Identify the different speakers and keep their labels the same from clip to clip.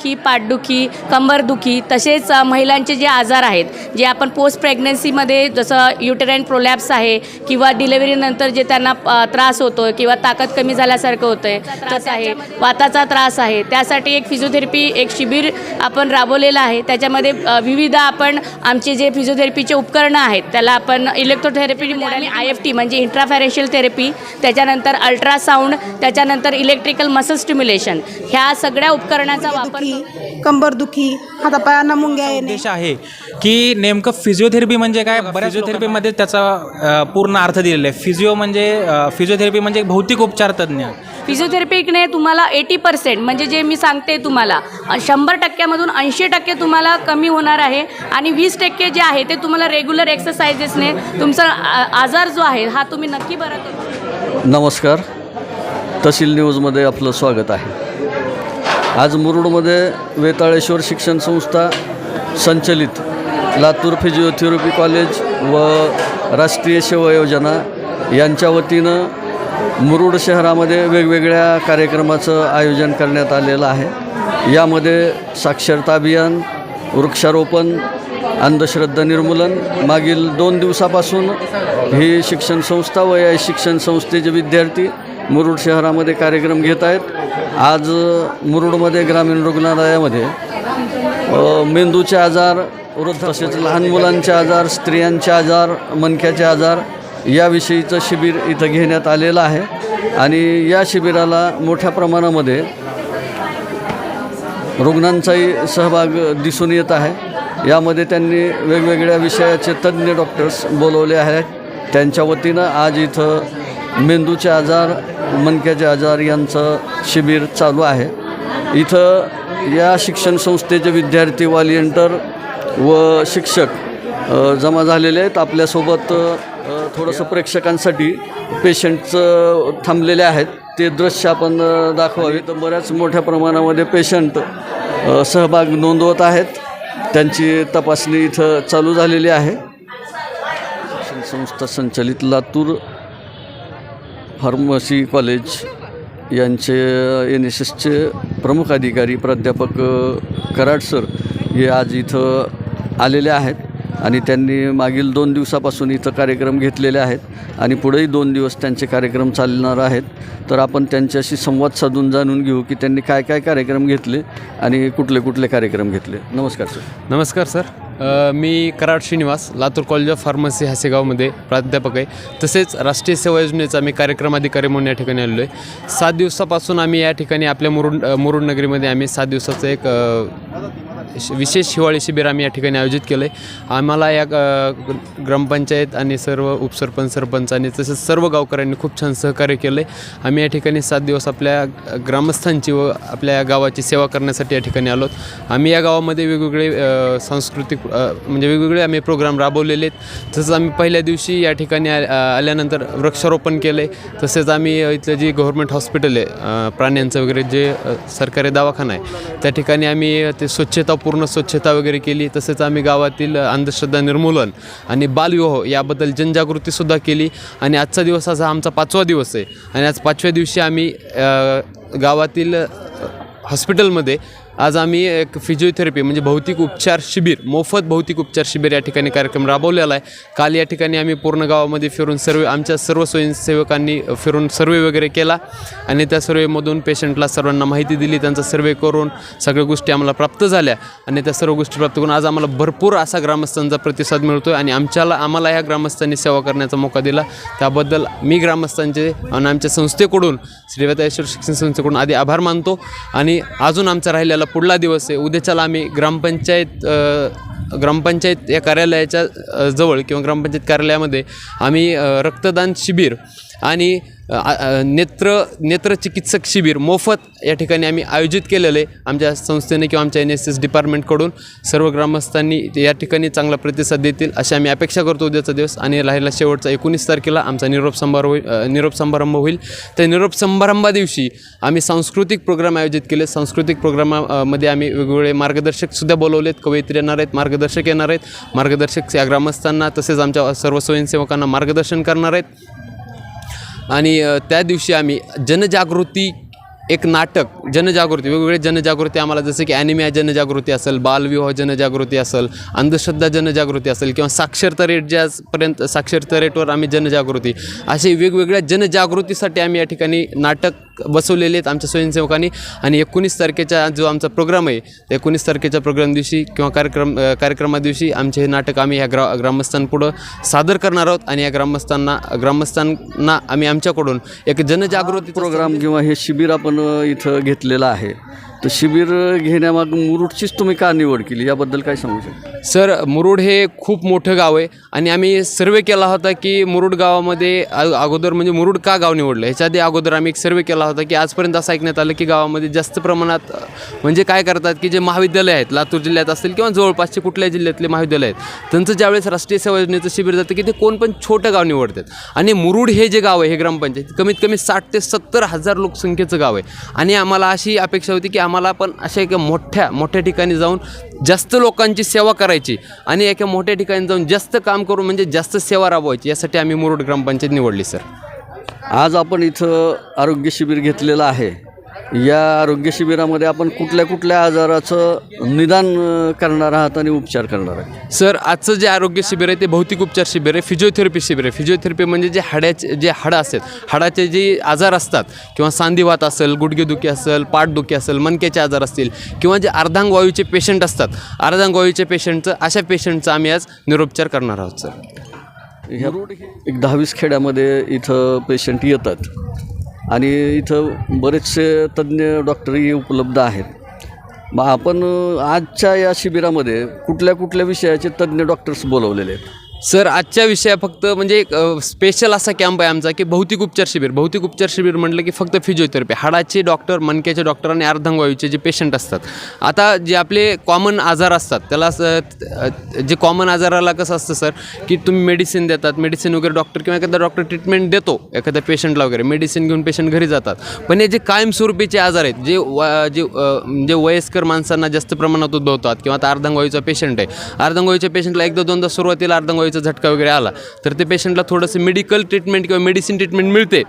Speaker 1: डोकेदुखी पाठदुखी कंबरदुखी तसेच महिलांचे जे आजार आहेत जे आपण पोस्ट प्रेग्नन्सीमध्ये जसं युटेराईन प्रोलॅप्स आहे किंवा डिलेवरीनंतर जे त्यांना त्रास होतो किंवा ताकद कमी झाल्यासारखं होतं आहे तसं आहे. वाताचा त्रास आहे. त्यासाठी एक फिजिओथेरपी एक शिबिर आपण राबवलेलं आहे. त्याच्यामध्ये विविध आपण आमचे जे फिजिओथेरपीचे उपकरणं आहेत त्याला आपण इलेक्ट्रोथेरपी आणि आय एफ टी म्हणजे इंट्राफॅरेशियल थेरपी त्याच्यानंतर अल्ट्रासाऊंड त्याच्यानंतर इलेक्ट्रिकल मसल स्टिम्युलेशन ह्या सगळ्या उपकरणाचा वापर
Speaker 2: दुखी कंबरदुखी हातापायांना मुंग्या येणे.
Speaker 3: उद्देश आहे की नेमकं फिजिओथेरपी म्हणजे काय? बऱ्याच फिजिओथेरपीमध्ये त्याचा अ, पूर्ण अर्थ दिलेला आहे. फिजिओ म्हणजे फिजिओथेरपी म्हणजे भौतिक उपचार तज्ज्ञ.
Speaker 1: फिजिओथेरपीने तुम्हाला एटी पर्सेंट म्हणजे जे मी सांगते तुम्हाला अ, शंभर टक्क्यामधून ऐंशी टक्के तुम्हाला कमी होणार आहे आणि वीस टक्के जे आहे ते तुम्हाला रेग्युलर एक्सरसाइजेसने तुमचा आ- आजार जो आहे हा तुम्ही नक्की बरा करू
Speaker 4: नमस्कार. तहसील न्यूजमध्ये आपलं स्वागत आहे. आज मुरुडमध्ये वेताळेश्वर शिक्षण संस्था संचलित. लातूर फिजिओथेरपी कॉलेज व राष्ट्रीय सेवा योजना यांच्या वतीनं मुरुड शहरामध्ये वेगवेगळ्या कार्यक्रमाचं आयोजन करण्यात आलेलं आहे. यामध्ये साक्षरता अभियान वृक्षारोपण अंधश्रद्धा निर्मूलन मागील दोन दिवसापासून ही शिक्षण संस्था व या शिक्षण संस्थेचे विद्यार्थी मुरुड शहरामध्ये कार्यक्रम घेत आहेत. आज मुरुडमध्ये ग्रामीण रुग्णालयामध्ये मेंदूचे आजार वृद्ध तसेच लहान मुलांचे आजार स्त्रियांचे आजार मनक्याचे आजार याविषयीचं शिबिर इथं घेण्यात आलेलं आहे. आणि या शिबिराला मोठ्या प्रमाणामध्ये रुग्णांचाही सहभाग दिसून येत आहे. यामध्ये त्यांनी वेगवेगळ्या विषयाचे तज्ज्ञ डॉक्टर्स बोलवले आहेत. त्यांच्या वतीनं आज इथं मेंदूचे आजार मनक्याचे आजार यांचं शिबिर चालू आहे. इथं या शिक्षण संस्थेचे विद्यार्थी वॉलिएंटर व शिक्षक जमा झालेले आहेत. आपल्यासोबत थोडंसं प्रेक्षकांसाठी पेशंटचं थांबलेले आहेत. ते दृश्य आपण दाखवावे. तर बऱ्याच मोठ्या प्रमाणामध्ये पेशंट सहभाग नोंदवत आहेत. त्यांची तपासणी इथं चालू झालेली आहे. शिक्षण संस्था संचलित लातूर फार्मसी कॉलेज यांचे एन एस एसचे प्रमुख अधिकारी प्राध्यापक कराड सर हे आज इथं आलेले आहेत. आणि त्यांनी मागील दोन दिवसापासून इथं कार्यक्रम घेतलेले आहेत आणि पुढेही दोन दिवस त्यांचे कार्यक्रम चालणार आहेत. तर आपण त्यांच्याशी संवाद साधून जाणून घेऊ की त्यांनी काय काय कार्यक्रम घेतले आणि कुठले कुठले कार्यक्रम घेतले. नमस्कार सर.
Speaker 5: नमस्कार sir. Me Karad Shrinivas Latur college of pharmacy हासेगावमध्ये प्राध्यापक आहे. तसेच राष्ट्रीय सेवा योजनेचा मी कार्यक्रम अधिकारी म्हणून या ठिकाणी आलेलो आहे. सात दिवसापासून आम्ही या ठिकाणी आपल्या मुरुड मुरुडनगरीमध्ये मुरुड नगरीमध्ये आम्ही सात दिवसाचं एक विशेष हिवाळी शिबिर आम्ही या ठिकाणी आयोजित केलं आहे आम्हाला या ग्रामपंचायत आणि सर्व उपसरपंच सरपंच आणि तसेच सर्व गावकऱ्यांनी खूप छान सहकार्य केलं आहे आम्ही या ठिकाणी सात दिवस आपल्या ग्रामस्थांची व आपल्या गावाची सेवा करण्यासाठी या ठिकाणी आलो आम्ही या गावामध्ये वेगवेगळे सांस्कृतिक म्हणजे वेगवेगळे आम्ही प्रोग्राम राबवलेले आहेत. तसंच आम्ही पहिल्या दिवशी या ठिकाणी आ- आल्यानंतर वृक्षारोपण केलं आहे तसेच आम्ही इथलं जे गव्हर्मेंट हॉस्पिटल आहे प्राण्यांचं वगैरे जे सरकारी दवाखाना आहे त्या ठिकाणी आम्ही ते स्वच्छता पूर्ण स्वच्छता वगैरे केली तसेच आम्ही गावातील अंधश्रद्धा निर्मूलन आणि बालविवाह याबद्दल जनजागृतीसुद्धा केली. आणि आजचा दिवस असा आमचा पाचवा दिवस आहे. आणि आज पाचव्या दिवशी आम्ही गावातील हॉस्पिटलमध्ये आज आम्ही एक फिजिओथेरपी म्हणजे भौतिक उपचार शिबिर मोफत भौतिक उपचार शिबिर या ठिकाणी कार्यक्रम राबवलेला आहे. काल या ठिकाणी आम्ही पूर्ण गावामध्ये फिरून सर्वे आमच्या सर्व स्वयंसेवकांनी फिरून सर्वे वगैरे केला आणि त्या सर्वेमधून पेशंटला सर्वांना माहिती दिली. त्यांचा सर्वे करून सगळ्या गोष्टी आम्हाला प्राप्त झाल्या आणि त्या सर्व गोष्टी प्राप्त करून आज आम्हाला भरपूर असा ग्रामस्थांचा प्रतिसाद मिळतो आहे आणि आमच्याला आम्हाला ह्या ग्रामस्थांनी सेवा करण्याचा मौका दिला. त्याबद्दल मी ग्रामस्थांचे आणि आमच्या संस्थेकडून श्रीवताश्वर शिक्षण संस्थेकडून आधी आभार मानतो आणि अजून आमचा राहिलेला पुढला दिवस आहे. उद्याच्याला आम्ही ग्रामपंचायत ग्रामपंचायत या कार्यालयाच्या जवळ किंवा ग्रामपंचायत कार्यालयामध्ये आम्ही रक्तदान शिबिर आणि नेत्र नेत्रचिकित्सक शिबिर मोफत या ठिकाणी आम्ही आयोजित केलेलं. आहे आमच्या संस्थेने किंवा आमच्या एन एस एस डिपार्टमेंटकडून सर्व ग्रामस्थांनी या ठिकाणी चांगला प्रतिसाद देतील अशी आम्ही अपेक्षा करतो उद्याचा दिवस. आणि राहिला शेवटचा एकोणीस तारखेला आमचा निरोप समारोह होईल निरोप समारंभ होईल. त्या निरोप समारंभा दिवशी आम्ही सांस्कृतिक प्रोग्राम आयोजित केले. सांस्कृतिक प्रोग्रामामध्ये आम्ही वेगवेगळे मार्गदर्शकसुद्धा बोलवलेत. कवयित्री येणार आहेत मार्गदर्शक येणार आहेत. मार्गदर्शक या ग्रामस्थांना तसेच आमच्या सर्व स्वयंसेवकांना मार्गदर्शन करणार आहेत. आणि त्या दिवशी आम्ही जनजागृती एक नाटक जनजागृती वेगवेगळे जनजागृती आम्हाला जसं की ॲनिमिया जनजागृती असेल बालविवाह जनजागृती असेल अंधश्रद्धा जनजागृती असेल किंवा साक्षरता रेट ज्यापर्यंत साक्षरता रेटवर आम्ही जनजागृती असे वेगवेगळ्या जनजागृतीसाठी आम्ही या ठिकाणी नाटक बसवलेले आहेत आमच्या स्वयंसेवकांनी. आणि एकोणीस तारखेचा जो आमचा प्रोग्राम आहे एकोणीस तारखेच्या प्रोग्राम दिवशी किंवा कार्यक्रम कार्यक्रमा दिवशी आमचे हे नाटक आम्ही ह्या ग्रा ग्रामस्थांपुढं सादर करणार आहोत. आणि या ग्रामस्थांना ग्रामस्थांना आम्ही आमच्याकडून एक जनजागृती
Speaker 4: प्रोग्राम किंवा हे शिबिर आपण इथं घेतलेलं आहे. तर शिबिर घेण्यामाग मुरुडचीच तुम्ही का निवड केली? याबद्दल काय सांगू शकता?
Speaker 5: सर मुरुड हे खूप मोठं गाव आहे आणि आम्ही सर्वे केला होता की मुरुड गावामध्ये अगोदर म्हणजे मुरुड का गाव निवडलं? ह्याच्या आधी अगोदर आम्ही एक सर्वे केला होता की आजपर्यंत असं ऐकण्यात आलं की गावामध्ये जास्त प्रमाणात म्हणजे काय करतात की जे महाविद्यालय आहेत लातूर जिल्ह्यात असतील किंवा जवळपासचे कुठल्या जिल्ह्यातले महाविद्यालय आहेत त्यांचं ज्यावेळेस राष्ट्रीय सेवा योजनेचं शिबिर जातं की ते कोण पण छोटं गाव निवडतात. आणि मुरुड हे जे गाव आहे हे ग्रामपंचायत कमीत कमी साठ ते सत्तर हजार लोकसंख्येचं गाव आहे. आणि आम्हाला अशी अपेक्षा होती की आम्हाला पण अशा एका मोठ्या मोठ्या ठिकाणी जाऊन जास्त लोकांची सेवा करायची आणि एका मोठ्या ठिकाणी जाऊन जास्त काम करून म्हणजे जास्त सेवा राबवायची यासाठी आम्ही मुरुड ग्रामपंचायत निवडली सर.
Speaker 4: आज आपण इथं आरोग्य शिबिर घेतलेलं आहे. या आरोग्य शिबिरामध्ये आपण कुठल्या कुठल्या आजाराचं निदान करणार आहात आणि उपचार करणार आहात?
Speaker 5: सर आजचं जे आरोग्य शिबिर आहे ते भौतिक उपचार शिबिर आहे फिजिओथेरपी शिबिर आहे. फिजिओथेरपी म्हणजे जे हाड्याचे जे हाडं असतात हाडाचे जे आजार असतात किंवा सांधिवात असेल गुडघेदुखी असेल पाठदुखी असेल मणक्याचे आजार असतील किंवा जे अर्धांग वायूचे पेशंट असतात अर्धांग वायूचे पेशंटचं अशा पेशंटचं आम्ही आज निरोपचार करणार आहोत सर.
Speaker 4: ह्या एक दहावीस खेड्यामध्ये इथं पेशंट येतात. आणि इथं बरेचसे तज्ज्ञ डॉक्टरही उपलब्ध आहेत. मग आपण आजच्या या शिबिरामध्ये कुठल्या कुठल्या विषयाचे तज्ज्ञ डॉक्टर्स बोलवलेले आहेत?
Speaker 5: सर आजच्या विषया फक्त म्हणजे एक स्पेशल असा कॅम्प आहे आमचा की भौतिक उपचार शिबिर. भौतिक उपचार शिबिर म्हटलं की फक्त फिजिओथेरपी हाडाचे डॉक्टर मणक्याचे डॉक्टर आणि अर्धांगवायूचे जे पेशंट असतात. आता जे आपले कॉमन आजार असतात त्याला जे कॉमन आजाराला कसं असतं सर की तुम्ही मेडिसिन देतात मेडिसिन वगैरे डॉक्टर किंवा एखादा डॉक्टर ट्रीटमेंट देतो एखाद्या पेशंटला वगैरे. मेडिसिन घेऊन पेशंट घरी जातात. पण हे जे कायमस्वरूपीचे आजार आहेत जे व जे जे म्हणजे वयस्कर माणसांना जास्त प्रमाणात उद्भवतात किंवा आता अर्धांगवायूचा पेशंट आहे. अर्धांगवायूच्या पेशंटला एकदा दोनदा सुरुवातीला अर्धांगवायूचा झटका वगैरे आला तर ते पेशंटला थोडंसं मेडिकल ट्रीटमेंट किंवा मेडिसिन ट्रीटमेंट मिळते.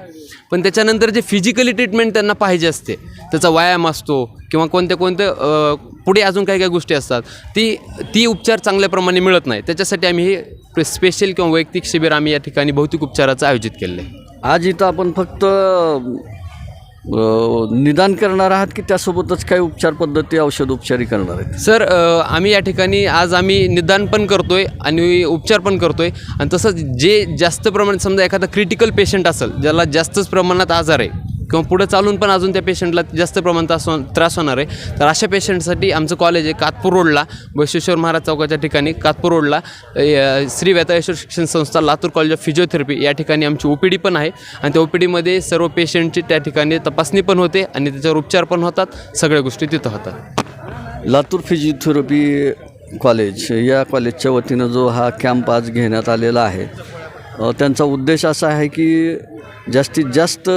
Speaker 5: पण त्याच्यानंतर जे फिजिकली ट्रीटमेंट त्यांना पाहिजे असते त्याचा व्यायाम असतो किंवा कोणत्या कोणत्या पुढे अजून काही काही गोष्टी असतात ती ती उपचार चांगल्या प्रमाणे मिळत नाही. त्याच्यासाठी आम्ही हे स्पेशल किंवा वैयक्तिक शिबिर आम्ही या ठिकाणी भौतिक उपचाराचं आयोजित केलं आहे
Speaker 4: आज इथं आपण फक्त निदान करणार आहात की त्यासोबतच काही उपचार पद्धती औषध उपचारही करणार आहेत?
Speaker 5: सर आम्ही या ठिकाणी आज आम्ही निदान पण करतो आहे आणि उपचार पण करतो आहे आणि तसंच जे जास्त प्रमाणात समजा एखादा क्रिटिकल पेशंट असेल ज्याला जास्तच प्रमाणात आजार आहे किंवा पुढे चालून पण अजून त्या पेशंटला जास्त प्रमाणात त्रास त्रास होणार आहे. तर अशा पेशंटसाठी आमचं कॉलेज आहे कातपूर रोडला बशेश्वर महाराज चौकाच्या ठिकाणी कातपूर रोडला श्री व्यताळेश्वर शिक्षण संस्था लातूर कॉलेज ऑफ फिजिओथेरपी या ठिकाणी आमची ओ पी डी पण आहे. आणि त्या ओ पी डीमध्ये सर्व पेशंटची त्या ठिकाणी तपासणी पण होते आणि त्याच्यावर उपचार पण होतात. सगळ्या गोष्टी तिथं होतात.
Speaker 4: लातूर फिजिओथेरपी कॉलेज या कॉलेजच्या वतीनं जो हा कॅम्प आज घेण्यात आलेला आहे त्यांचा उद्देश असा आहे की जास्तीत जास्त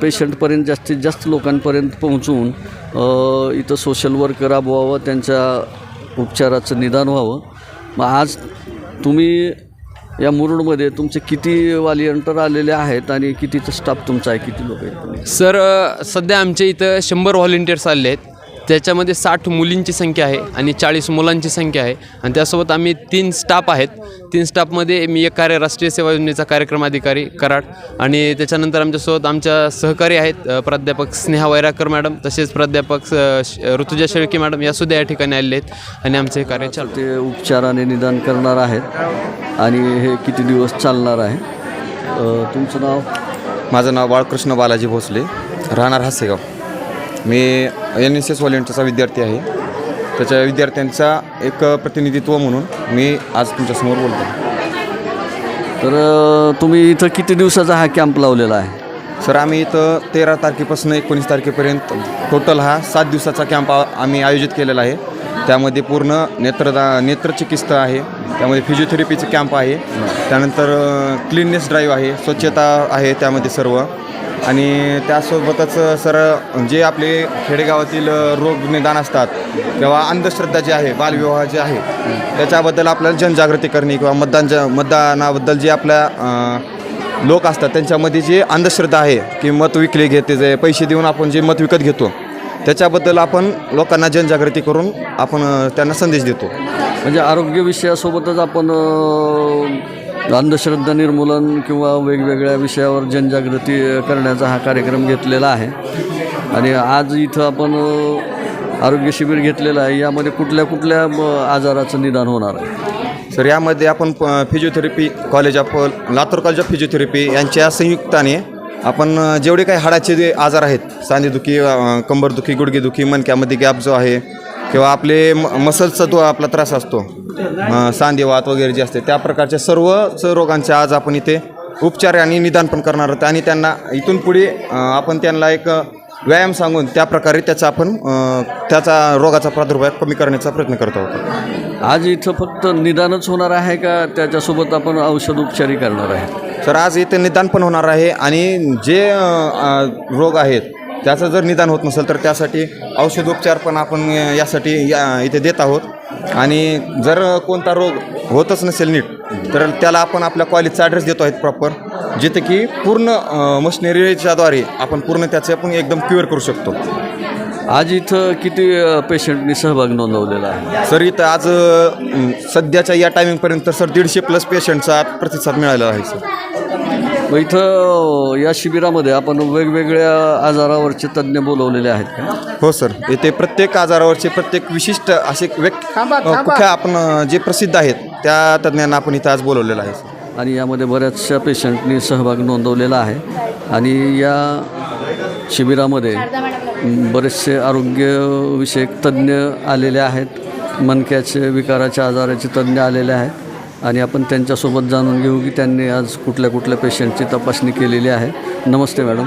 Speaker 4: पेशंटपर्यंत जास्तीत जास्त लोकांपर्यंत पोहोचून इथं सोशल वर्क राबवावं त्यांच्या उपचाराचं निदान व्हावं. मग आज तुम्ही या मुरुडमध्ये तुमचे किती वॉलियंटर आलेले आहेत आणि कितीचा स्टाफ तुमचा आहे? किती लोक आहेत?
Speaker 5: सर सध्या आमच्या इथं शंभर व्हॉलेंटियर्स आले आहेत. त्याच्यामध्ये साठ मुलींची संख्या आहे आणि चाळीस मुलांची संख्या आहे. आणि त्यासोबत आम्ही तीन स्टाफ आहेत. तीन स्टाफमध्ये मी एक कार्य राष्ट्रीय सेवा योजनेचा कार्यक्रम अधिकारी कराड आणि त्याच्यानंतर आमच्यासोबत आमच्या सहकारी आहेत प्राध्यापक स्नेहा वैराकर मॅडम तसेच प्राध्यापक ऋतुजा शेळके मॅडम यासुद्धा या ठिकाणी आलेले आहेत आणि आमचे हे कार्य चालू
Speaker 4: ते उपचाराने निदान करणार आहेत आणि हे किती दिवस चालणार आहे? तुमचं नाव?
Speaker 6: माझं नाव बाळकृष्ण बालाजी भोसले राहणार हासेगाव. मी एन एस एस व्हॉलेंटियरचा विद्यार्थी आहे. त्याच्या विद्यार्थ्यांचा एक प्रतिनिधित्व म्हणून मी आज तुमच्यासमोर बोलतो
Speaker 4: तर तुम्ही इथं किती दिवसाचा हा कॅम्प लावलेला आहे?
Speaker 6: सर आम्ही इथं तेरा तारखेपासून एकोणीस तारखेपर्यंत टोटल हा सात दिवसाचा कॅम्प आ- आम्ही आयोजित केलेला आहे. त्यामध्ये पूर्ण नेत्रदा नेत्रचिकित्सा आहे. त्यामध्ये फिजिओथेरपीचे कॅम्प आहे. त्यानंतर क्लीननेस ड्राईव्ह आहे. स्वच्छता आहे त्यामध्ये सर्व. आणि त्यासोबतच सर जे आपले खेडेगावातील रोग निदान असतात किंवा अंधश्रद्धा जी आहे बालविवाह जे आहे त्याच्याबद्दल आपल्याला जनजागृती करणे किंवा मतदान ज मतदानाबद्दल जे आपल्या लोक असतात त्यांच्यामध्ये जी अंधश्रद्धा आहे की मत विकले घेते जे पैसे देऊन आपण जे मत विकत घेतो त्याच्याबद्दल आपण लोकांना जनजागृती करून आपण त्यांना संदेश देतो.
Speaker 4: म्हणजे आरोग्य विषयासोबतच आपण अंधश्रद्धा निर्मूलन किंवा वेगवेगळ्या विषयावर जनजागृती करण्याचा हा कार्यक्रम घेतलेला आहे. आणि आज इथं आपण आरोग्य शिबिर घेतलेलं आहे. यामध्ये कुठल्या कुठल्या आजाराचं निदान होणार आहे?
Speaker 6: सर यामध्ये आपण प- physiotherapy college of Latur college of physiotherapy यांच्या संयुक्ताने आपण जेवढे काही हाडाचे जे आजार आहेत सांधेदुखी कंबरदुखी गुडघेदुखी मणक्यामध्ये गॅप जो आहे किंवा आपले म मसल्सचा जो आपला त्रास असतो. सांधेवात वगैरे जे असते त्या प्रकारच्या सर्वच रोगांचे आज आपण इथे उपचार आणि निदान पण करणार आहोत आणि त्यांना इथून पुढे आपण त्यांना एक व्यायाम सांगून त्या प्रकारे त्याचा आपण त्याचा रोगाचा प्रादुर्भाव कमी करण्याचा प्रयत्न करत आहोत.
Speaker 4: आज इथं फक्त निदानच होणार आहे का त्याच्यासोबत आपण औषध उपचारही करणार आहे?
Speaker 6: सर आज इथे निदान पण होणार आहे आणि जे रोग आहेत त्याचं जर निदान होत नसेल तर त्यासाठी औषधोपचार पण आपण यासाठी या इथे देत आहोत. आणि जर कोणता रोग होतच नसेल नीट तर त्याला आपण आपल्या कॉलेजचा ॲड्रेस देतो आहेत प्रॉपर जिथे की पूर्ण मशिनरीच्याद्वारे आपण पूर्ण त्याचे आपण एकदम क्युअर करू शकतो.
Speaker 4: आज इथं किती पेशंटनी सहभाग नोंदवलेला आहे?
Speaker 6: सर इथं आज सध्याच्या या टायमिंगपर्यंत सर दीडशे प्लस पेशंटचा प्रतिसाद मिळालेला आहे सर.
Speaker 4: मग इथं या शिबिरामध्ये आपण वेगवेगळ्या आजारावरचे तज्ज्ञ बोलवलेले आहेत का?
Speaker 6: हो सर. येथे प्रत्येक आजारावरचे प्रत्येक विशिष्ट असे व्यक्ती कुठ्या आपण जे प्रसिद्ध आहेत त्या तज्ज्ञांना आपण इथं आज बोलवलेलं आहे सर.
Speaker 4: आणि यामध्ये बऱ्याचशा पेशंटनी सहभाग नोंदवलेला आहे. आणि या शिबिरामध्ये बरेचसे आरोग्यविषयक तज्ज्ञ आलेले आहेत. मणक्याचे विकाराच्या आजाराचे तज्ज्ञ आलेले आहेत. आणि आपण त्यांच्यासोबत जाणून घेऊ की त्यांनी आज कुठल्या कुठल्या पेशंटची तपासणी केलेली आहे. नमस्ते मॅडम.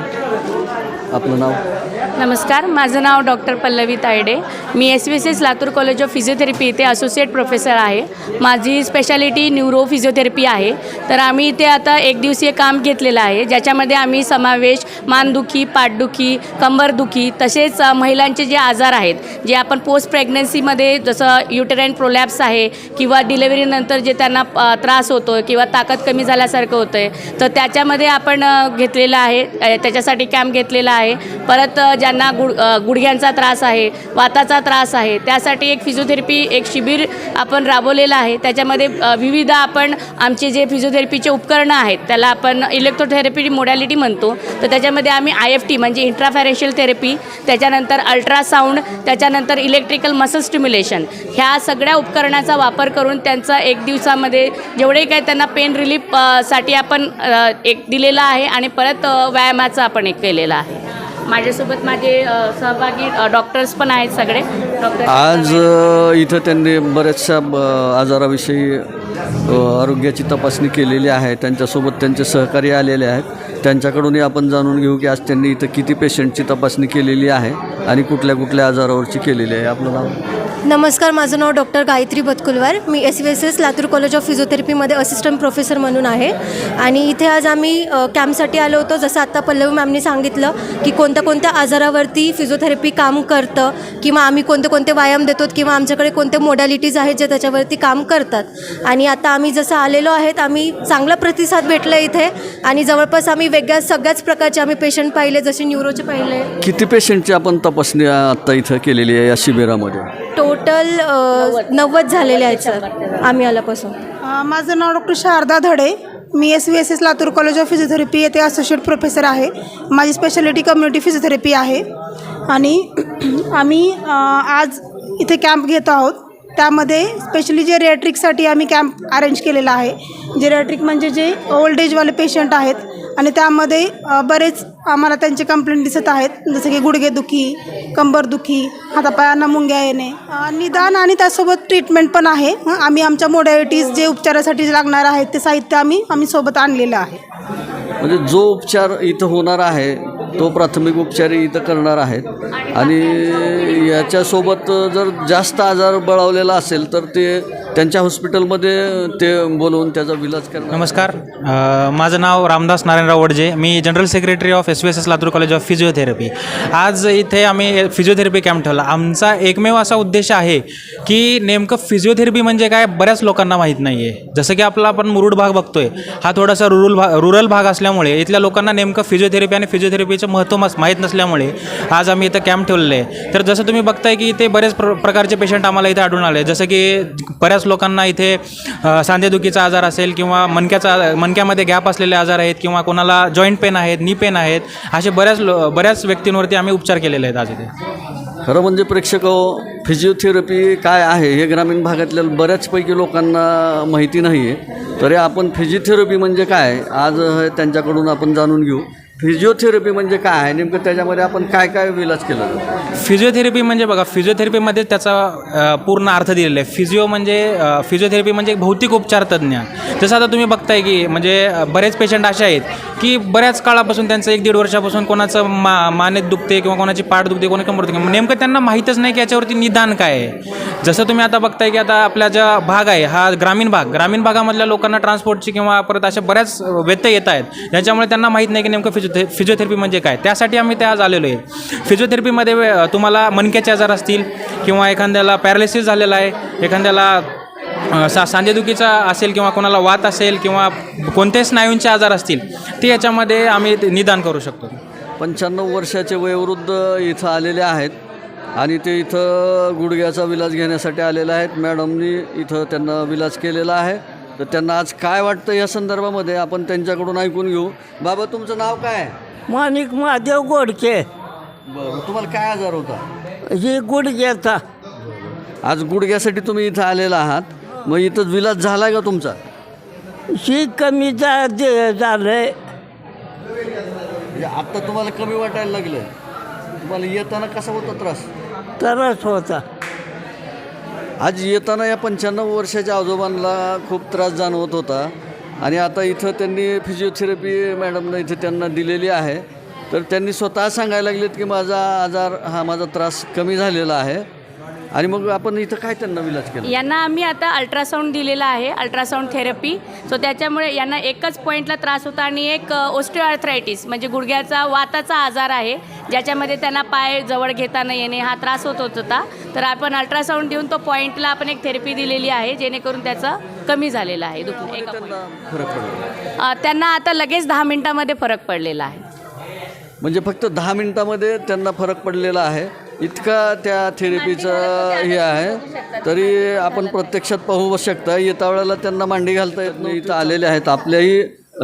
Speaker 4: आपलं नाव?
Speaker 1: नमस्कार माझं नाव doctor Pallavi Tayde. Me S V S S Latur college of physiotherapy इथे असोसिएट प्रोफेसर आहे. माझी स्पेशालिटी न्यूरो फिजिओथेरपी आहे. तर आम्ही इथे आता एक दिवसीय काम घेतलेलं आहे. ज्याच्यामध्ये आम्ही समावेश मानदुखी पाठदुखी कंबरदुखी तसेच महिलांचे जे आजार आहेत जे आपण पोस्ट प्रेग्नन्सीमध्ये जसं युटेराईन प्रोलॅप्स आहे किंवा डिलेवरीनंतर जे त्यांना त्रास होतो किंवा ताकद कमी झाल्यासारखं होतं आहे तर त्याच्यामध्ये आपण घेतलेलं आहे. त्याच्यासाठी कॅम्प घेतलेला आहे. परत ज्या ज्यांना गुड गुडघ्यांचा त्रास आहे वाताचा त्रास आहे त्यासाठी एक फिजिओथेरपी एक शिबिर आपण राबवलेलं आहे. त्याच्यामध्ये विविध आपण आमचे जे फिजिओथेरपीचे उपकरणं आहेत त्याला आपण इलेक्ट्रोथेरपी मोडॅलिटी म्हणतो. तर त्याच्यामध्ये आम्ही आय एफ टी म्हणजे इंट्राफॅरेशियल थेरपी त्याच्यानंतर अल्ट्रासाऊंड त्याच्यानंतर इलेक्ट्रिकल मसल स्टिम्युलेशन ह्या सगळ्या उपकरणाचा वापर करून त्यांचा एक दिवसामध्ये जेवढे काय त्यांना पेन रिलीफसाठी आपण एक दिलेला आहे आणि परत व्यायामाचं व्यायामाचा आपण एक केलेला आहे. माझ्यासोबत माझे सहभागी डॉक्टर्स पण आहेत सगळे. डॉक्टर
Speaker 4: आज इथं त्यांनी बऱ्याचशा आजाराविषयी आरोग्याची तपासणी केलेली आहे. त्यांच्यासोबत त्यांचे सहकारी आलेले आहेत. त्यांच्याकडूनही आपण जाणून घेऊ की आज त्यांनी इथं किती पेशंटची तपासणी केलेली आहे आणि कुठल्या कुठल्या आजारावरची केलेली आहे. आपलं नाव?
Speaker 7: नमस्कार माझं नाव doctor Gayatri Batkulwar. Me S V S S Latur college of फिजिओथेरपीमध्ये assistant professor म्हणून आहे. आणि इथे आज आम्ही कॅम्पसाठी आलो होतो. जसं आत्ता पल्लवी मॅमनी सांगितलं की कोणत्या कोणत्या आजारावरती फिजिओथेरपी काम करतं किंवा आम्ही कोणते कोणते व्यायाम देतो किंवा आमच्याकडे कोणते मोडॅलिटीज आहेत जे त्याच्यावरती काम करतात. आणि आता आम्ही जसं आलेलो आहेत आम्ही चांगला प्रतिसाद भेटला इथे. आणि जवळपास आम्ही वेगळ्या सगळ्याच प्रकारचे आम्ही पेशंट पाहिले जसे न्यूरोचे पाहिले.
Speaker 4: किती पेशंटची आपण तपासणी आत्ता इथं केलेली आहे या शिबिरामध्ये?
Speaker 7: टोटल नव्वद झालेले आहेत सर आम्ही आल्यापासून.
Speaker 2: माझं नाव doctor Sharda Dhade. Me S V S S Latur college of physiotherapy येथे असोसिएट प्रोफेसर आहे. माझी स्पेशालिटी कम्युनिटी फिजिओथेरपी आहे. आणि आम्ही आज इथे कॅम्प घेतो आहोत. त्यामध्ये स्पेशली जे रेट्रिकसाठी आम्ही कॅम्प अरेंज केलेला आहे. जे रेट्रिक म्हणजे जे ओल्ड एजवाले पेशंट आहेत आणि त्यामध्ये बरेच आम्हाला त्यांचे कंप्लेंट दिसत आहेत. जसं की गुडघेदुखी कंबरदुखी हातापायांना मुंग्या येणे. निदान आणि त्यासोबत ट्रीटमेंट पण आहे. आम्ही आमच्या मोडॅलिटीज जे उपचारासाठी लागणार आहेत ते साहित्य आम्ही आम्ही सोबत आणलेलं आहे.
Speaker 4: म्हणजे जो उपचार इथं होणार आहे तो प्राथमिक उपचार इथं करणार आहेत. आणि याच्यासोबत जर जास्त आजार बळावलेला असेल तर ते त्यांच्या हॉस्पिटलमध्ये ते बोलवून त्याचा विलाज करणार.
Speaker 3: नमस्कार. अ, माझं नाव रामदास नारायणराव वडजे. मी general secretary of S B S S Latur college of physiotherapy. आज इथे आम्ही फिजिओथेरपी कॅम्प ठेवला. आमचा एकमेव असा उद्देश आहे की नेमकं फिजिओथेरपी म्हणजे काय बऱ्याच लोकांना माहीत नाही आहे जसं की आपला आपण मुरुड भाग बघतोय. हा थोडासा रुरल भाग रुरल भाग असल्यामुळे इथल्या लोकांना नेमकं फिजिओथेरपी आणि फिजिओथेरपीचं महत्त्व मस- माहीत नसल्यामुळे आज आम्ही इथं कॅम्प ठेवलेलं आहे. तर जसं तुम्ही बघताय की इथे बरेच प्र प्रकारचे पेशंट आम्हाला इथे आढळून आले. जसं की बऱ्याच लोकांना इथे सांधेदुखीचा आजार असेल किंवा मणक्याचा मणक्यामध्ये गॅप असलेले आजार आहेत किंवा कोणाला जॉईंट पेन आहेत नी पेन आहेत असे बऱ्याच लो बऱ्याच व्यक्तींवरती आम्ही उपचार केलेले आहेत आज इथे.
Speaker 4: खरं म्हणजे प्रेक्षक हो, फिजिओथेरपी काय आहे हे ग्रामीण भागातल्या बऱ्याचपैकी लोकांना माहिती नाही आहे तरी आपण फिजिओथेरपी म्हणजे काय? आज त्यांच्याकडून आपण जाणून घेऊ. फिजिओथेरपी म्हणजे काय? आहे नेमकं त्याच्यामध्ये आपण काय काय इलाज केला जातो?
Speaker 3: फिजिओथेरपी म्हणजे बघा फिजिओथेरपीमध्ये त्याचा पूर्ण अर्थ दिलेला आहे. फिजिओ म्हणजे फिजिओथेरपी म्हणजे एक भौतिक उपचार तज्ज्ञ. जसं आता तुम्ही बघताय की म्हणजे बरेच पेशंट असे आहेत की बऱ्याच काळापासून त्यांचं एक दीड वर्षापासून कोणाचं मा मानेत दुखते किंवा कोणाची पाठ दुखते कोणी कमर दुखते. नेमकं त्यांना माहीतच नाही की याच्यावरती निदान काय आहे. जसं तुम्ही आता बघताय की आता आपला ज्या भाग आहे हा ग्रामीण भाग. ग्रामीण भागामधल्या लोकांना ट्रान्सपोर्टची किंवा परत अशा बऱ्याच व्यत्यय येत आहेत. ज्याच्यामुळे त्यांना माहीत नाही की नेमकं फिजिओ फिजिओथेरपी म्हणजे काय? त्यासाठी आम्ही ते आज आलेलो आहे. फिजिओथेरपीमध्ये तुम्हाला मणक्याचे आजार असतील किंवा एखाद्याला पॅरालिसिस झालेला आहे एखाद्याला सा सांधेदुखीचा असेल किंवा कोणाला वात असेल किंवा कोणते स्नायूंचे आजार असतील ते याच्यामध्ये आम्ही निदान करू शकतो.
Speaker 4: पंच्याण्णव वर्षाचे वयोवृद्ध इथं आलेले आहेत आणि ते इथं गुडघ्याचा विलाज घेण्यासाठी आलेले आहेत. मॅडमनी इथं त्यांना विलाज केलेला आहे. तर त्यांना आज काय वाटतं या संदर्भामध्ये? आपण त्यांच्याकडून ऐकून घेऊ. बाबा तुमचं नाव काय?
Speaker 8: माणिक महादेव गोडके.
Speaker 4: बरं तुम्हाला काय आजार होता?
Speaker 8: ही गुडघ्याचा
Speaker 4: आज गुडघ्यासाठी तुम्ही इथं आलेला आहात. मग इथं विलाज झाला का तुमचा?
Speaker 8: ही कमी जा दे झालंय.
Speaker 4: म्हणजे आत्ता तुम्हाला कमी वाटायला लागलं तुम्हाला येताना कसा होता त्रास?
Speaker 8: तरच होता.
Speaker 4: आज येताना या पंच्याण्णव वर्षाच्या आजोबांना खूप त्रास जाणवत होता. आणि आता इथं त्यांनी फिजिओथेरपी मॅडमनं इथं त्यांना दिलेली आहे. तर त्यांनी स्वतः सांगायला लागलेत की माझा आजार हा माझा त्रास कमी झालेला आहे. आणि मग आपण इथं काय त्यांना विलाज केला?
Speaker 1: यांना आम्ही आता अल्ट्रासाऊंड दिलेला आहे अल्ट्रासाऊंड थेरपी. सो त्याच्यामुळे यांना एकच पॉईंटला त्रास होता आणि एक ओस्टिओआर्थरायटिस म्हणजे गुडघ्याचा वाताचा आजार आहे ज्याच्यामध्ये त्यांना पाय जवळ घेता न येणे हा त्रास होत होत होता. तर आपण अल्ट्रासाऊंड देऊन तो पॉईंटला आपण एक थेरपी दिलेली आहे जेणेकरून त्याचा कमी झालेला आहे. दुखणं एका
Speaker 4: त्यांना
Speaker 1: आता लगेच दहा मिनिटामध्ये फरक पडलेला आहे.
Speaker 4: म्हणजे फक्त दहा मिनिटामध्ये त्यांना फरक पडलेला आहे. इतका त्या थेरपीचं हे आहे तरी आपण प्रत्यक्षात पाहू शकता येत्या वेळेला त्यांना मांडी घालता येत नाही. इथं आलेले आहेत आपल्याही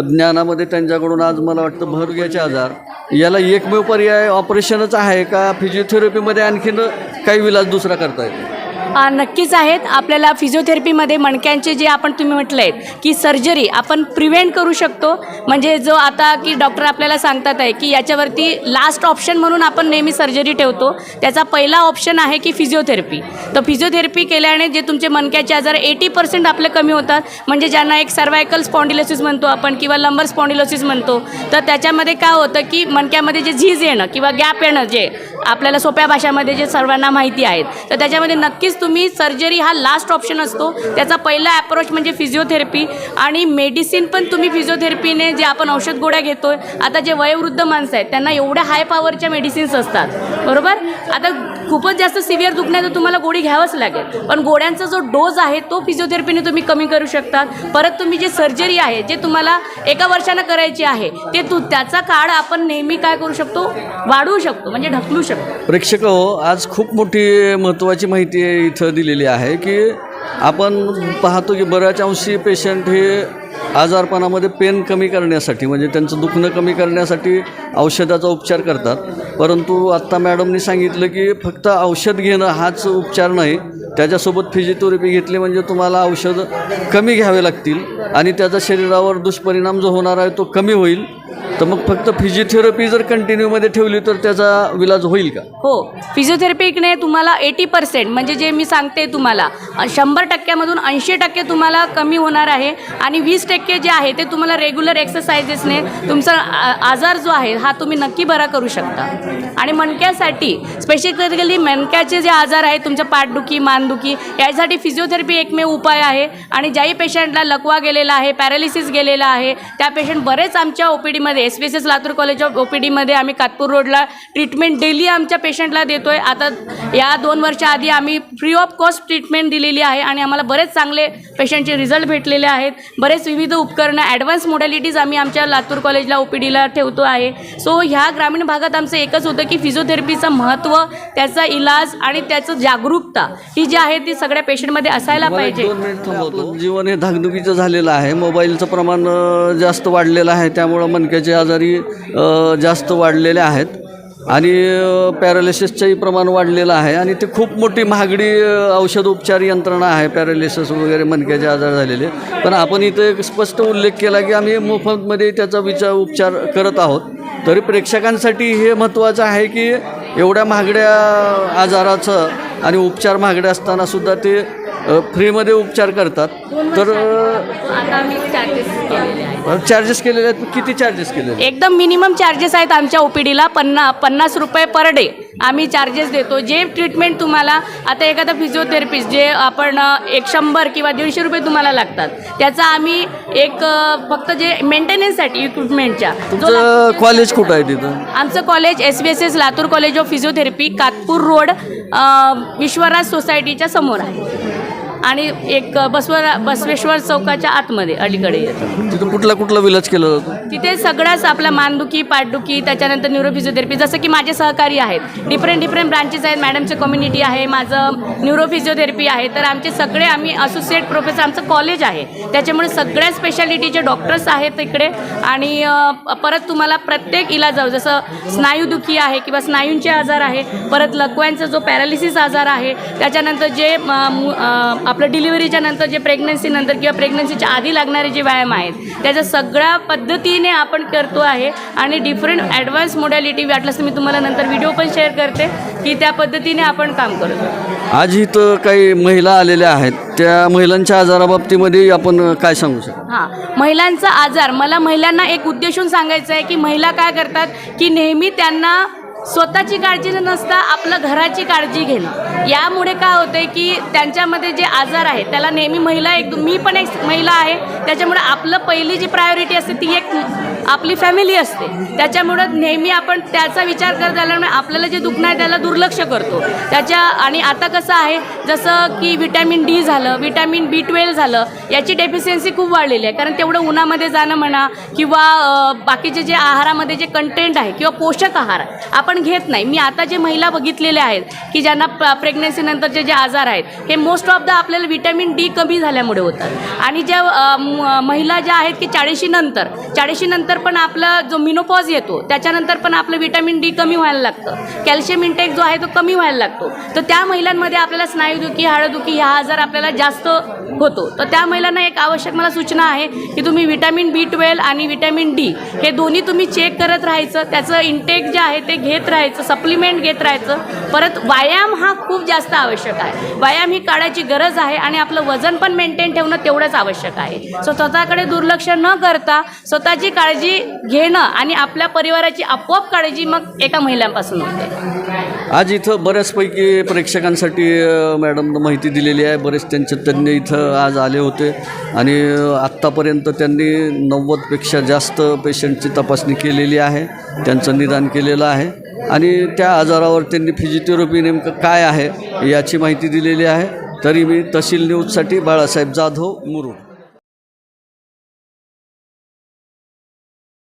Speaker 4: ज्ञानामध्ये त्यांच्याकडून आज मला वाटतं भर घ्यायचे आजार. याला एकमेव पर्याय ऑपरेशनच आहे का? फिजिओथेरपीमध्ये आणखीन काही विलाज दुसरा करता येतो
Speaker 1: नक्कीच आहेत. आपल्याला फिजिओथेरपीमध्ये मणक्यांचे जे आपण तुम्ही म्हटलं आहेत की सर्जरी आपण प्रिव्हेंट करू शकतो. म्हणजे जो आता की डॉक्टर आपल्याला सांगतात आहे की याच्यावरती लास्ट ऑप्शन म्हणून आपण नेहमी सर्जरी ठेवतो. त्याचा पहिला ऑप्शन आहे की फिजिओथेरपी तर फिजिओथेरपी केल्याने जे तुमचे मणक्याचे आजार एटी पर्सेंट आपले कमी होतात. म्हणजे ज्यांना एक सर्वायकल स्पॉन्डिलोसिस म्हणतो आपण किंवा लंबर स्पॉन्डिलोसिस म्हणतो. तर त्याच्यामध्ये काय होतं की मणक्यामध्ये जे झीज येणं किंवा गॅप येणं जे आपल्याला सोप्या भाषामध्ये जे सर्वांना माहिती आहेत. तर त्याच्यामध्ये नक्कीच तुम्ही सर्जरी हा लास्ट ऑप्शन असतो. त्याचा पहिला अप्रोच म्हणजे फिजिओथेरपी आणि मेडिसिन पण तुम्ही फिजिओथेरपीने जे आपण औषध गोळ्या घेतोय आता जे वयोवृद्ध माणसं आहेत त्यांना एवढ्या हाय पॉवरच्या मेडिसिन्स असतात. बरोबर? आता खूपच जास्त सिव्हिअर दुखण्याचं तुम्हाला गोळी घ्यावंच लागेल. पण गोळ्यांचा जो डोज आहे तो फिजिओथेरपीने तुम्ही कमी करू शकतात. परत तुम्ही जे सर्जरी आहे जे तुम्हाला एका वर्षानं करायची आहे ते तू त्याचा काळ आपण नेहमी काय करू शकतो? वाढवू शकतो म्हणजे ढकलू शकतो.
Speaker 4: प्रेक्षक हो आज खूप मोठी महत्त्वाची माहिती इथं दिलेली आहे की आपण पाहतो की बऱ्याच अंशी पेशंट हे आजारपणामध्ये पेन कमी करण्यासाठी म्हणजे त्यांचं दुखणं कमी करण्यासाठी औषधाचा उपचार करतात. परंतु आत्ता मॅडमनी सांगितलं की फक्त औषध घेणं हाच उपचार नाही त्याच्यासोबत फिजिओथेरपी घेतली म्हणजे तुम्हाला औषध कमी घ्यावे लागतील आणि त्याचा शरीरावर दुष्परिणाम जो होणार आहे तो कमी होईल. तर मग फक्त फिजिओथेरपी जर कंटिन्यूमध्ये ठेवली तर त्याचा विलाज होईल का?
Speaker 1: हो फिजिओथेरपीने तुम्हाला एटी पर्सेंट म्हणजे जे मी सांगते तुम्हाला शंभर टक्क्यामधून ऐंशी टक्के तुम्हाला कमी होणार आहे आणि वीस टक्के जे आहे ते तुम्हाला रेग्युलर एक्सरसाइजेसने तुमचा आ- आजार जो आहे हा तुम्ही नक्की बरा करू शकता. आणि मणक्यासाठी स्पेशली मणक्याचे जे आजार आहेत तुमच्या पाठदुखी मान मानदुखी यासाठी फिजिओथेरपी एकमेव उपाय आहे. आणि ज्याही पेशंटला लकवा गेलेला आहे पॅरालिसिस गेलेला आहे त्या पेशंट बरेच आमच्या ओ पी डीमध्ये S P S S Latur college of O P डीमध्ये आम्ही कातपूर रोडला ट्रीटमेंट डेली आमच्या पेशंटला देतो आहे आता या दोन वर्षाआधी आम्ही फ्री ऑफ कॉस्ट ट्रीटमेंट दिलेली आहे आणि आम्हाला बरेच चांगले पेशंटचे रिझल्ट भेटलेले आहेत. बरेच विविध उपकरणं ॲडव्हान्स मोडॅलिटीज आम्ही आमच्या लातूर कॉलेजला ओ पी डीला ठेवतो आहे. सो ह्या ग्रामीण भागात आमचं एकच होतं की फिजिओथेरपीचं महत्त्व त्याचा इलाज आणि त्याचं जागरूकता ही जी आहे ती सगळ्या पेशंटमध्ये असायला पाहिजे.
Speaker 4: दोन मिनिट थांबवतो जीवन हे धाकधुकीचं झालेलं आहे. मोबाईलचं प्रमाण जास्त वाढलेलं आहे. त्यामुळं मणक्याचे आजारी जास्त वाढलेले आहेत. आणि पॅरालिसिसचंही प्रमाण वाढलेलं आहे. आणि ते खूप मोठी महागडी औषध उपचार यंत्रणा आहे पॅरालिसिस वगैरे मणक्याचे आजार झालेले. पण आपण इथं एक स्पष्ट उल्लेख केला की आम्ही मोफतमध्ये त्याचा विचार उपचार करत आहोत. तरी प्रेक्षकांसाठी हे महत्त्वाचं आहे की एवढ्या महागड्या आजाराचं आणि उपचार महागडे असताना सुद्धा ते फ्रीमध्ये उपचार करतात. तर
Speaker 1: चार्जेस केलेले आहेत.
Speaker 4: किती चार्जेस आहेत?
Speaker 1: एकदम मिनिमम चार्जेस आहेत आमच्या ओ पी डीला पन्ना पन्नास रुपये पर डे आम्ही चार्जेस देतो. जे ट्रीटमेंट तुम्हाला आता एखादा फिजिओथेरपिस्ट जे आपण एक शंभर किंवा दीडशे रुपये तुम्हाला लागतात त्याचा आम्ही एक फक्त जे मेंटेनन्ससाठी इक्विपमेंटच्या
Speaker 4: तुमचं कॉलेज कुठं आहे तिथं?
Speaker 1: आमचं college S B S S Latur college of physiotherapy Katpur road Vishwaraj सोसायटीच्या समोर आहे. आणि एक बसवर बसवेश्वर चौकाच्या आतमध्ये अलीकडे येतं.
Speaker 4: तिथं कुठला कुठला विलाज केला जातो?
Speaker 1: तिथे सगळ्याच आपला मानदुखी पाठदुखी त्याच्यानंतर न्यूरोफिजिओथेरपी जसं की माझे सहकारी आहेत. डिफरंट डिफरंट ब्रांचेस आहेत. मॅडमचं कम्युनिटी आहे. माझं न्यूरोफिजिओथेरपी आहे. तर आमचे सगळे आम्ही असोसिएट प्रोफेसर आमचं कॉलेज आहे. त्याच्यामुळे सगळ्या स्पेशालिटीचे डॉक्टर्स आहेत इकडे. आणि परत तुम्हाला प्रत्येक इलाजावर जसं स्नायूदुखी आहे किंवा स्नायूंचे आजार आहे परत लकव्यांचा जो पॅरालिसिस आजार आहे त्याच्यानंतर जे आपलं डिलिव्हरीच्या नंतर जे प्रेग्नन्सीनंतर किंवा प्रेग्नन्सीच्या आधी लागणारे जे व्यायाम आहेत त्याच्या सगळ्या पद्धतीने आपण करतो आहे आणि डिफरंट ॲडव्हान्स मोडॅलिटी वाटलंच तर मी तुम्हाला नंतर व्हिडिओ पण शेअर करते की त्या पद्धतीने आपण काम करतो.
Speaker 4: आज इथं काही महिला आलेल्या आहेत. त्या महिलांच्या आजाराबाबतीमध्ये आपण काय सांगू शकतो?
Speaker 1: हां महिलांचा आजार. मला महिलांना एक उद्देशून सांगायचं आहे की महिला काय करतात की नेहमी त्यांना स्वतःची काळजी न नसता आपलं घराची काळजी घेणं. यामुळे काय होतं की त्यांच्यामध्ये जे आजार आहे त्याला नेहमी महिला एक मी पण एक महिला आहे त्याच्यामुळे आपलं पहिली जी प्रायोरिटी असते ती एक आपली फॅमिली असते. त्याच्यामुळं नेहमी आपण त्याचा विचार करत आल्यामुळे आपल्याला जे दुखणं आहे त्याला दुर्लक्ष करतो. त्याच्या आणि आता कसं आहे जसं की विटॅमिन डी झालं विटॅमिन बी ट्वेल्व झालं याची डेफिशियन्सी खूप वाढलेली आहे. कारण तेवढं उन्हामध्ये जाणं म्हणा किंवा बाकीचे जे आहारामध्ये जे कंटेंट आहे किंवा पोषक आहार आपण घेत नाही. मी आता जे महिला बघितलेल्या आहेत की ज्यांना प्रेग्नन्सीनंतरचे जे आजार आहेत हे मोस्ट ऑफ द आपल्याला विटॅमिन डी कमी झाल्यामुळे होतात. आणि ज्या म- महिला ज्या आहेत की चाळीशी नंतर चाळीशी नंतर पण आपला जो मिनोपॉज येतो त्याच्यानंतर पण आपलं विटॅमिन डी कमी व्हायला लागतं. कॅल्शियम इंटेक जो आहे तो कमी व्हायला लागतो. तर त्या महिलांमध्ये आपल्याला स्नायूदुखी हाडदुखी ह्या आजार आपल्याला जास्त होतो. तर त्या महिलांना एक आवश्यक मला सूचना आहे की तुम्ही विटॅमिन बी ट्वेल्व आणि विटॅमिन डी हे दोन्ही तुम्ही चेक करत राहायचं. त्याचं इंटेक जे आहे ते घेत राहायचं सप्लिमेंट घेत राहायचं. परत व्यायाम हा खूप जास्त आवश्यक आहे. व्यायाम ही काळाची गरज आहे आणि आपलं वजन पण मेंटेन ठेवणं तेवढंच आवश्यक आहे. सो स्वतःकडे दुर्लक्ष न करता स्वतःची काळजी घेणं आणि आपल्या परिवाराची आपोआप काळजी मग एका महिलांपासून होते.
Speaker 4: आज इथं बऱ्याचपैकी प्रेक्षकांसाठी मॅडमनं माहिती दिलेली आहे. बरेच त्यांचे तज्ज्ञ इथं आज आले होते. आणि आत्तापर्यंत त्यांनी नव्वदपेक्षा जास्त पेशंटची तपासणी केलेली आहे. त्यांचं निदान केलेलं आहे. आणि त्या आजारावर त्यांनी फिजिओथेरपी नेमकं काय आहे याची माहिती दिलेली आहे. तरी मी तहसील न्यूजसाठी बाळासाहेब जाधव मुरुड.